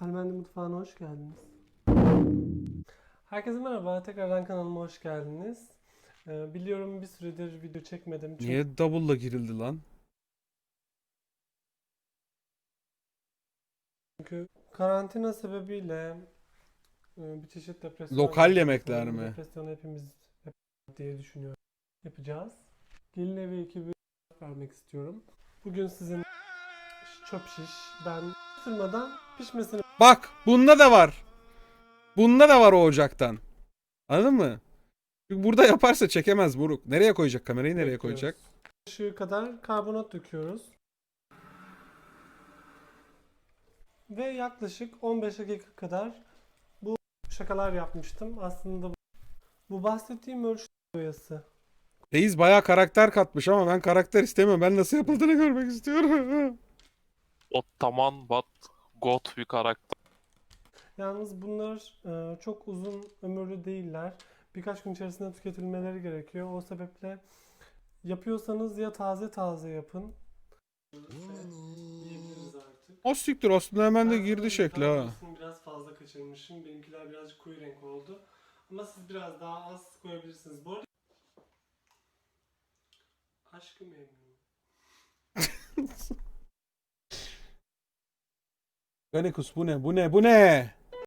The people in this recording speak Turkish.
Halmendi Mutfağı'na hoş geldiniz. Herkese merhaba, tekrardan kanalıma hoş geldiniz. Ee, biliyorum bir süredir video çekmedim çünkü Niye double'la girildi lan? karantina sebebiyle e, bir çeşit depresyon Lokal yemekler mi? Depresyonu hepimiz hep diye düşünüyorum. Yapacağız. Gelin evi ekibi vermek istiyorum. Bugün sizin çöp şiş, ben sırmadan pişmesini Bak bunda da var. Bunda da var o ocaktan. Anladın mı? Çünkü burada yaparsa çekemez Buruk. Nereye koyacak kamerayı nereye bekliyoruz. koyacak? Kaşığı kadar karbonat döküyoruz. Ve yaklaşık 15 dakika kadar bu şakalar yapmıştım. Aslında bu bahsettiğim ölçü boyası. Reis bayağı karakter katmış ama ben karakter istemiyorum. Ben nasıl yapıldığını görmek istiyorum. Ottaman Bat God bir karakter. Yalnız bunlar e, çok uzun ömürlü değiller. Birkaç gün içerisinde tüketilmeleri gerekiyor. O sebeple yapıyorsanız ya taze taze yapın. O siktir aslında hemen de girdi şekli ha. Biraz fazla kaçırmışım. Benimkiler birazcık koyu renk oldu. Ama siz biraz daha az koyabilirsiniz. Bu arada aşkı memnun. Ganikus bu ne? Bu ne? Bu ne?